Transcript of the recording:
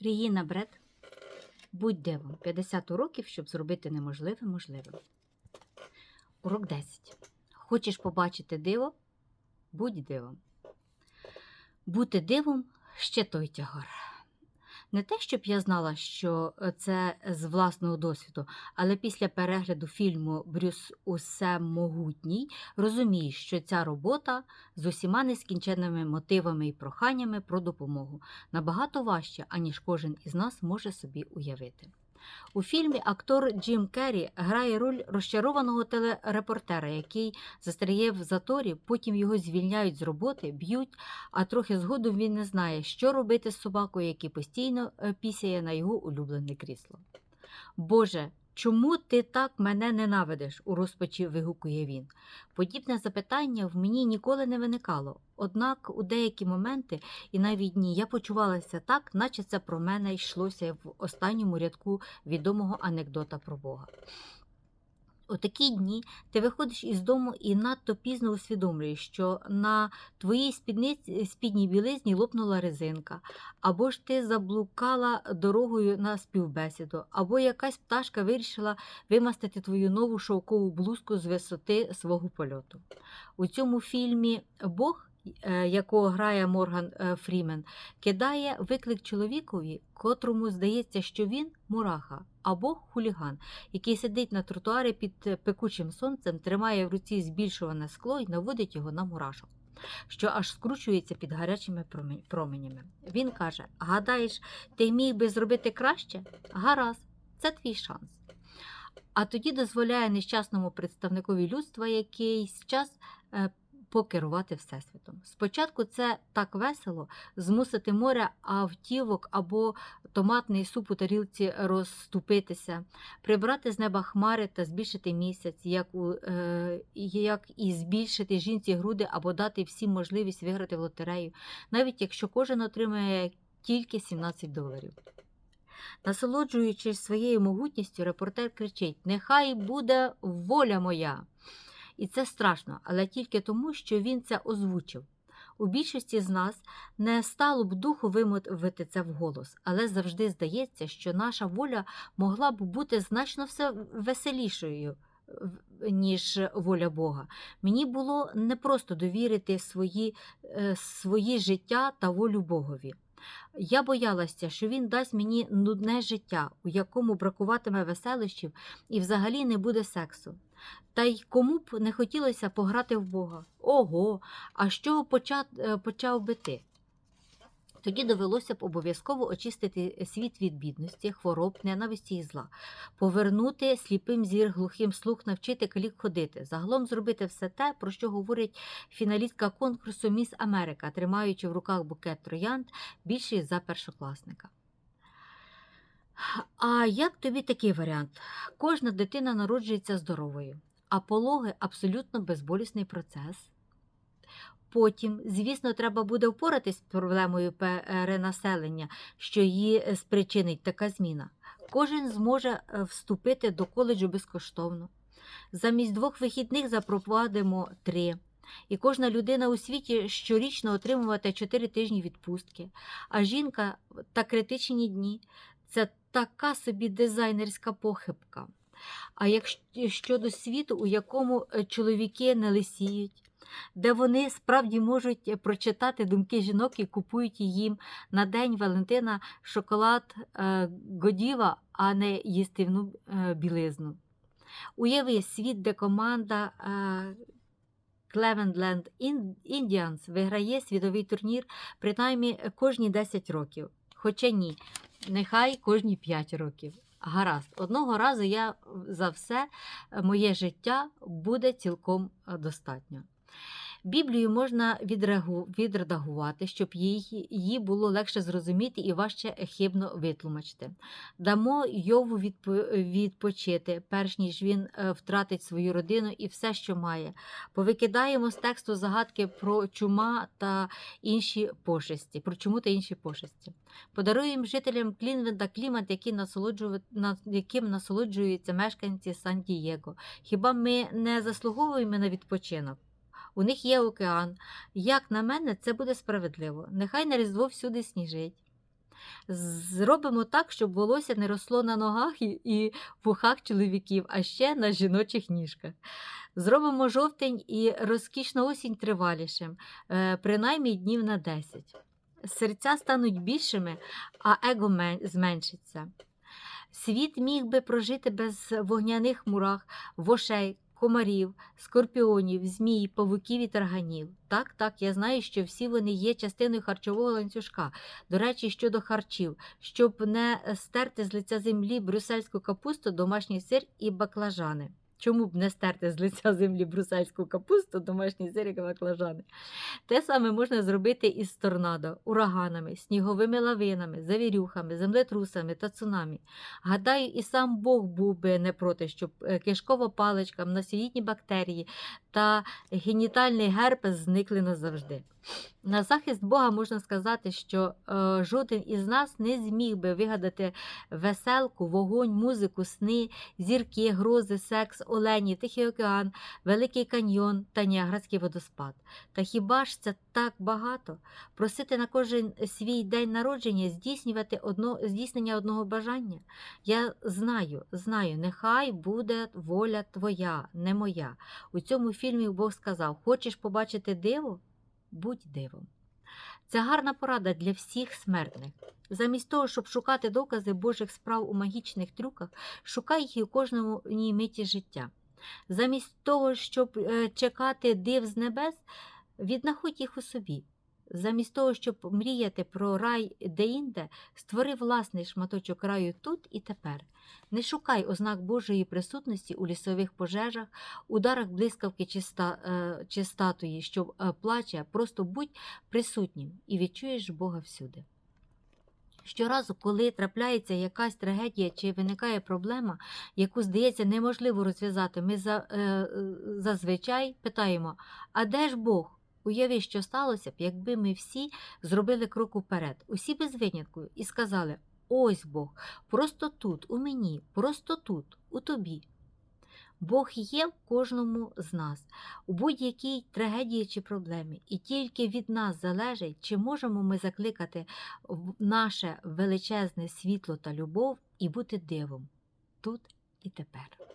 Регіна Бред. Будь дивом. 50 уроків, щоб зробити неможливе можливим. Урок 10. Хочеш побачити диво? Будь дивом. Бути дивом ще той тягар. Не те, щоб я знала, що це з власного досвіду, але після перегляду фільму Брюс Усе могутній розумію, що ця робота з усіма нескінченними мотивами і проханнями про допомогу набагато важче, аніж кожен із нас може собі уявити. У фільмі актор Джим Керрі грає роль розчарованого телерепортера, який застряє в заторі, потім його звільняють з роботи, б'ють, а трохи згодом він не знає, що робити з собакою, який постійно е, пісяє на його улюблене крісло. Боже, чому ти так мене ненавидиш? у розпачі вигукує він. Подібне запитання в мені ніколи не виникало. Однак у деякі моменти і навіть дні я почувалася так, наче це про мене йшлося в останньому рядку відомого анекдота про Бога. У такі дні ти виходиш із дому і надто пізно усвідомлюєш, що на твоїй спідниці, спідній білизні лопнула резинка, або ж ти заблукала дорогою на співбесіду, або якась пташка вирішила вимастити твою нову шовкову блузку з висоти свого польоту. У цьому фільмі Бог, якого грає Морган е, Фрімен, кидає виклик чоловікові, котрому здається, що він мураха або хуліган, який сидить на тротуарі під е, пекучим сонцем, тримає в руці збільшуване скло і наводить його на мурашок. Що аж скручується під гарячими променями. Він каже: Гадаєш, ти міг би зробити краще? Гаразд, це твій шанс. А тоді дозволяє нещасному представникові людства якийсь час е, покерувати Всесвітом. Спочатку це так весело змусити море автівок або томатний суп у тарілці розступитися, прибрати з неба хмари та збільшити місяць, як, у, е, як і збільшити жінці груди або дати всім можливість виграти в лотерею, навіть якщо кожен отримає тільки 17 доларів. Насолоджуючись своєю могутністю, репортер кричить: Нехай буде воля моя! І це страшно, але тільки тому, що він це озвучив. У більшості з нас не стало б духу вимовити це вголос, але завжди здається, що наша воля могла б бути значно все веселішою, ніж воля Бога. Мені було непросто довірити свої, е, свої життя та волю Богові. Я боялася, що він дасть мені нудне життя, у якому бракуватиме веселощів і взагалі не буде сексу. Та й кому б не хотілося пограти в Бога. Ого, а з чого почат, е, почав би ти? Тоді довелося б обов'язково очистити світ від бідності, хвороб, ненависті і зла, повернути сліпим зір, глухим слух, навчити калік ходити, загалом зробити все те, про що говорить фіналістка конкурсу Міс Америка, тримаючи в руках букет троянд більший за першокласника. А як тобі такий варіант? Кожна дитина народжується здоровою, а пологи абсолютно безболісний процес. Потім, звісно, треба буде впоратись з проблемою перенаселення, що її спричинить така зміна. Кожен зможе е, вступити до коледжу безкоштовно. Замість двох вихідних запровадимо три. І кожна людина у світі щорічно отримувати 4 тижні відпустки. А жінка та критичні дні це така собі дизайнерська похибка. А якщо щодо світу, у якому е, чоловіки не лисіють, де вони справді можуть е, прочитати думки жінок і купують їм на День Валентина шоколад е, Годіва, а не їстивну білизну. Уяви світ, де команда Cleveland Indians виграє світовий турнір принаймні кожні 10 років. Хоча ні, нехай кожні 5 років. Гаразд, одного разу я за все е, моє життя буде цілком е, достатньо. Біблію можна відредагувати, щоб її, було легше зрозуміти і важче хибно витлумачити. Дамо Йову відпо- відпочити, перш ніж він е, втратить свою родину і все, що має. Повикидаємо з тексту загадки про чума та інші пошесті, про чуму та інші пошесті. Подаруємо жителям Клінвенда клімат, який насолоджува- на- яким насолоджуються мешканці Сан-Дієго. Хіба ми не заслуговуємо на відпочинок? У них є океан. Як на мене, це буде справедливо. Нехай на Різдво всюди сніжить. Зробимо так, щоб волосся не росло на ногах і, і в чоловіків, а ще на жіночих ніжках. Зробимо жовтень і розкішна осінь тривалішим, е, принаймні днів на 10. Серця стануть більшими, а его зменшиться. Світ міг би прожити без вогняних мурах, вошей, комарів, скорпіонів, змій, павуків і тарганів. Так, так, я знаю, що всі вони є частиною харчового ланцюжка. До речі, щодо харчів, щоб не стерти з лиця землі брюссельську капусту, домашній сир і баклажани. Чому б не стерти з лиця землі брюссельську капусту, домашній сир і баклажани? Те саме можна зробити із торнадо, ураганами, сніговими лавинами, завірюхами, землетрусами та цунамі. Гадаю, і сам Бог був би не проти, щоб е, кишкова паличка, мносоїдні бактерії та генітальний герпес зникли назавжди. На захист Бога можна сказати, що е, жоден із нас не зміг би вигадати веселку, вогонь, музику, сни, зірки, грози, секс, олені, Тихий океан, Великий каньйон та Ніагарський водоспад. Та хіба ж це так багато? Просити на кожен свій день народження здійснювати одно, здійснення одного бажання? Я знаю, знаю, нехай буде воля твоя, не моя. У цьому фільмі Бог сказав: Хочеш побачити диво? Будь дивом. Це гарна порада для всіх смертних. Замість того, щоб шукати докази Божих справ у магічних трюках, шукай їх у кожному ній миті життя. Замість того, щоб е, чекати див з небес, віднаходь їх у собі. Замість того, щоб мріяти про рай де-інде, створи власний шматочок раю тут і тепер. Не шукай ознак Божої присутності у лісових пожежах, ударах блискавки чи, ста, е, чи статуї, що е, плаче, просто будь присутнім і відчуєш Бога всюди. Щоразу, коли трапляється якась трагедія чи виникає проблема, яку, здається, неможливо розв'язати, ми за, е, е, зазвичай питаємо: а де ж Бог? Уяви, що сталося б, якби ми всі зробили крок уперед, усі без винятку, і сказали: ось Бог, просто тут, у мені, просто тут, у тобі. Бог є в кожному з нас, у будь-якій трагедії чи проблемі, і тільки від нас залежить, чи можемо ми закликати наше величезне світло та любов і бути дивом тут і тепер.